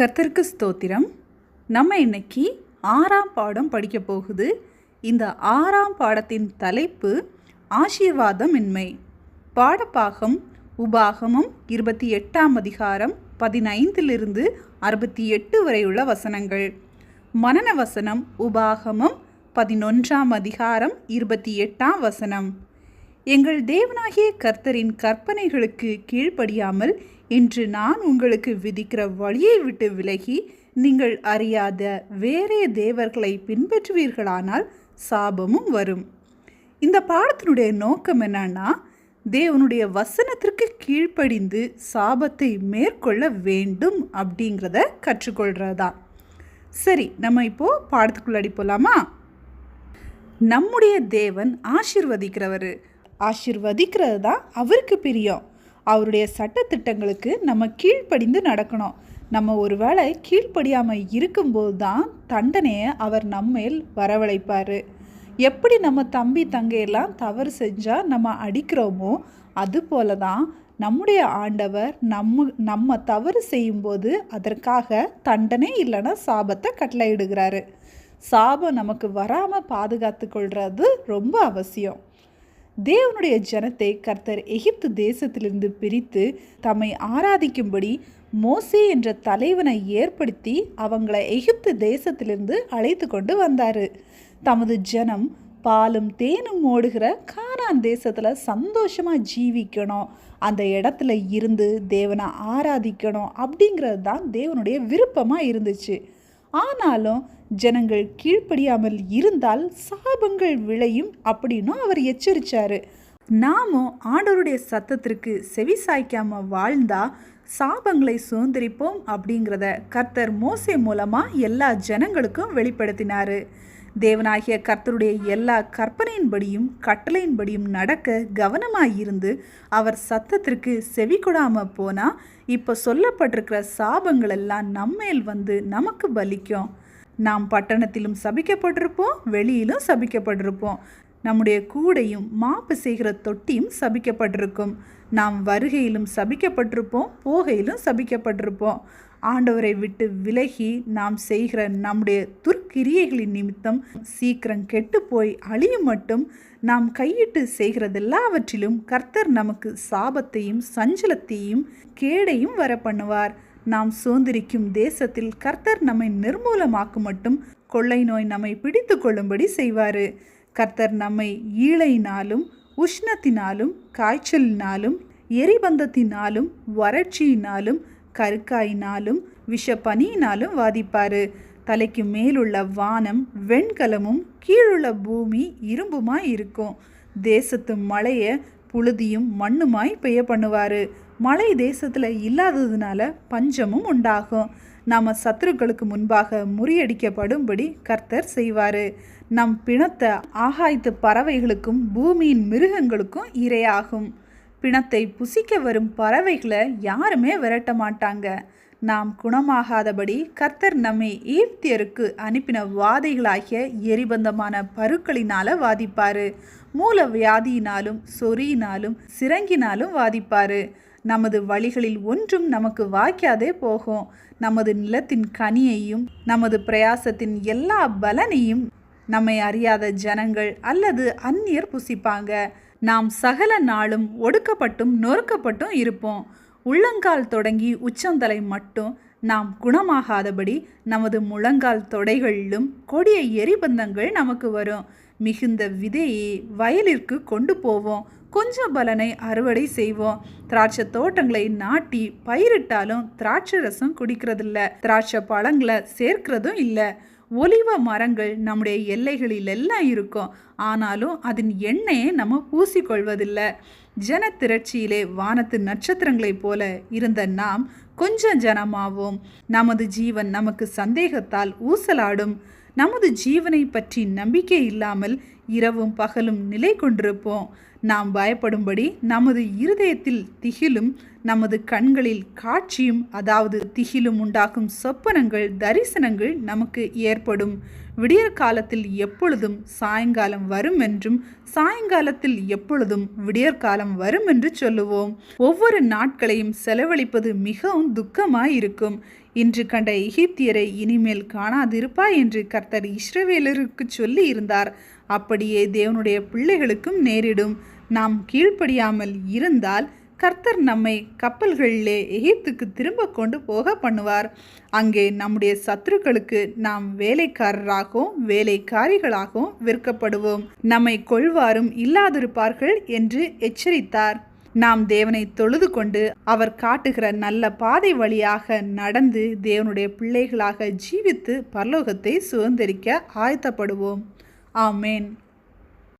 கர்த்தருக்கு ஸ்தோத்திரம். நம்ம இன்னைக்கு ஆறாம் பாடம் படிக்க போகுது. இந்த ஆறாம் பாடத்தின் தலைப்பு ஆசீர்வாதமின்மை பாடப்பாகம் உபாகமம் இருபத்தி எட்டாம் அதிகாரம் பதினைந்திலிருந்து அறுபத்தி எட்டு வரையுள்ள வசனங்கள். மனன வசனம் உபாகமம் பதினொன்றாம் அதிகாரம் இருபத்தி எட்டாம் வசனம். எங்கள் தேவனாகிய கர்த்தரின் கற்பனைகளுக்கு கீழ்ப்படியாமல் இன்று நான் உங்களுக்கு விதிக்கிற வழியை விட்டு விலகி நீங்கள் அறியாத வேறே தேவர்களை பின்பற்றுவீர்களானால் சாபமும் வரும். இந்த பாடத்தினுடைய நோக்கம் என்னன்னா தேவனுடைய வசனத்திற்கு கீழ்ப்படிந்து சாபத்தை மேற்கொள்ள வேண்டும் அப்படிங்கிறத கற்றுக்கொள்கிறதா சரி நம்ம இப்போ பாடத்துக்குள்ளாடி அடிப்போலாமா நம்முடைய தேவன் ஆசிர்வதிக்கிறவர். ஆசிர்வதிக்கிறது தான் அவருக்கு பிரியம். அவருடைய சட்டத்திட்டங்களுக்கு நம்ம கீழ்ப்படிந்து நடக்கணும். நம்ம ஒருவேளை கீழ்ப்படியாமல் இருக்கும்போது தான் தண்டனையை அவர் நம்மேல் வரவழைப்பார். எப்படி நம்ம தம்பி தங்கையெல்லாம் தவறு செஞ்சால் நம்ம அடிக்கிறோமோ அதுபோல தான் நம்முடைய ஆண்டவர் நம்ம நம்ம தவறு செய்யும்போது அதற்காக தண்டனை இல்லைன்னா சாபத்தை கட்டளையிடுகிறாரு. சாபம் நமக்கு வராமல் பாதுகாத்து கொள்வது ரொம்ப அவசியம். தேவனுடைய ஜனத்தை கர்த்தர் எகிப்து தேசத்திலிருந்து பிரித்து தம்மை ஆராதிக்கும்படி மோசே என்ற தலைவனை ஏற்படுத்தி அவங்களை எகிப்து தேசத்திலிருந்து அழைத்து கொண்டு வந்தார். தமது ஜனம் பாலும் தேனும் ஓடுகிற கானான் தேசத்தில் சந்தோஷமாக ஜீவிக்கணும். அந்த இடத்துல இருந்து தேவனை ஆராதிக்கணும் அப்படிங்கிறது தான் தேவனுடைய விருப்பமாக இருந்துச்சு. ஆனாலும் ஜனங்கள் கீழ்ப்படியாமல் இருந்தால் சாபங்கள் விளையும் அப்படின்னும் அவர் எச்சரித்தார் நாமும் ஆண்டவருடைய சத்தத்திற்கு செவி சாய்க்காமல் வாழ்ந்தா சாபங்களை சுதந்திரிப்போம் அப்படிங்கிறத கர்த்தர் மோசே மூலமாக எல்லா ஜனங்களுக்கும் வெளிப்படுத்தினார். தேவனாகிய கர்த்தருடைய எல்லா கற்பனையின்படியும் கட்டளையின்படியும் நடக்க கவனமாயிருந்து அவர் சத்தத்திற்கு செவி கொடாம போனா இப்போ சொல்லப்பட்டிருக்கிற சாபங்கள் எல்லாம் நம்மேல் வந்து நமக்கு பலிக்கும். நாம் பட்டணத்திலும் சபிக்கப்பட்டிருப்போம் வெளியிலும் சபிக்கப்பட்டிருப்போம். நம்முடைய கூடையும் மாப்பு செய்கிற தொட்டியும் சபிக்கப்பட்டிருக்கும். நாம் வருகையிலும் சபிக்கப்பட்டிருப்போம் போகையிலும் சபிக்கப்பட்டிருப்போம். ஆண்டவரை விட்டு விலகி நாம் செய்கிற நம்முடைய துர்க்கிரியைகளின் நிமித்தம் சீக்கிரம் கெட்டு போய் அழியும் மட்டும் நாம் கையிட்டு செய்கிறதெல்லாவற்றிலும் கர்த்தர் நமக்கு சாபத்தையும் சஞ்சலத்தையும் கேடையும் வர பண்ணுவார் நாம் சோந்திரிக்கும் தேசத்தில் கர்த்தர் நம்மை நிர்மூலமாக்கும் மட்டும் கொள்ளை நோய் நம்மை பிடித்து கொள்ளும்படி செய்வார். கர்த்தர் நம்மை ஈழையினாலும் உஷ்ணத்தினாலும் காய்ச்சலினாலும் எரிபந்தத்தினாலும் வறட்சியினாலும் கருக்காயினாலும் விஷப்பனியினாலும் வாதிப்பார். தலைக்கு மேலுள்ள வானம் வெண்கலமும் கீழுள்ள பூமி இரும்புமாய் இருக்கும். தேசத்து மழையை புழுதியும் மண்ணுமாய் பெய்ய பண்ணுவார். மழை தேசத்தில் இல்லாததுனால பஞ்சமும் உண்டாகும். நாம் சத்துருக்களுக்கு முன்பாக முறியடிக்கப்படும்படி கர்த்தர் செய்வார். நம் பிணத்தை ஆகாய்த்து பறவைகளுக்கும் பூமியின் மிருகங்களுக்கும் இரையாகும். பிணத்தை புசிக்க வரும் பறவைகளை யாருமே விரட்ட மாட்டாங்க. நாம் குணமாகாதபடி கர்த்தர் நம்மை ஈப்தியருக்கு அனுப்பின வாதைகளாகிய எரிபந்தமான பருக்களினால வாதிப்பாரு. மூல வியாதியினாலும் சொறியினாலும் சிறங்கினாலும் வாதிப்பாரு. நமது வழிகளில் ஒன்றும் நமக்கு வாய்க்காதே போகும். நமது நிலத்தின் கனியையும் நமது பிரயாசத்தின் எல்லா பலனையும் நம்மை அறியாத ஜனங்கள் அல்லது அந்நியர் புசிப்பாங்க. நாம் சகல நாளும் ஒடுக்கப்பட்டும் நொறுக்கப்பட்டும் இருப்போம். உள்ளங்கால் தொடங்கி உச்சந்தலை மட்டும் நாம் குணமாகாதபடி நமது முழங்கால் தொடைகளிலும் கொடிய எரிபந்தங்கள் நமக்கு வரும். மிகுந்த விதையை வயலிற்கு கொண்டு போவோம். கொஞ்சம் பலனை அறுவடை செய்வோம். திராட்சை தோட்டங்களை நாட்டி பயிரிட்டாலும் திராட்சை ரசம் குடிக்கிறதில்ல. திராட்சை பழங்களை சேர்க்கிறதும் இல்லை. ஒலிவ மரங்கள் நம்முடைய எல்லைகளில் எல்லாம் இருக்கும். ஆனாலும் அதன் எண்ணெயை நம்ம பூசிக்கொள்வதில்லை. ஜன திரட்சியிலே வானத்து நட்சத்திரங்களைப் போல இருந்த நாம் கொஞ்சம் ஜனமாவோம். நமது ஜீவன் நமக்கு சந்தேகத்தால் ஊசலாடும். நமது ஜீவனை பற்றி நம்பிக்கை இல்லாமல் இரவும் பகலும் நிலை கொண்டிருப்போம். நாம் பயப்படும்படி நமது இருதயத்தில் திகிலும் நமது கண்களில் காட்சியும் அதாவது திகிலும் உண்டாகும் சொப்பனங்கள் தரிசனங்கள் நமக்கு ஏற்படும். விடியற் காலத்தில் எப்பொழுதும் சாயங்காலம் வரும் என்றும் சாயங்காலத்தில் எப்பொழுதும் விடியற்காலம் வரும் என்று சொல்லுவோம். ஒவ்வொரு நாட்களையும் செலவழிப்பது மிகவும் துக்கமாயிருக்கும். இன்று கண்ட எகிப்தியரை இனிமேல் காணாதிருப்பாய் என்று கர்த்தர் இஸ்ரவேலருக்கு சொல்லி இருந்தார். அப்படியே தேவனுடைய பிள்ளைகளுக்கும் நேரிடும். நாம் கீழ்ப்படியாமல் இருந்தால் கர்த்தர் நம்மை கப்பல்களிலே எகிப்துக்கு திரும்ப கொண்டு போக பண்ணுவார். அங்கே நம்முடைய சத்துருக்களுக்கு நாம் வேலைக்காரராகவும் வேலைக்காரிகளாகவும் விற்கப்படுவோம். நம்மை கொள்வாரும் இல்லாதிருப்பார்கள் என்று எச்சரித்தார். நாம் தேவனை தொழுது கொண்டு அவர் காட்டுகிற நல்ல பாதை வழியாக நடந்து தேவனுடைய பிள்ளைகளாக ஜீவித்து பரலோகத்தை சுதந்திரிக்க ஆயத்தப்படுவோம். ஆமேன்.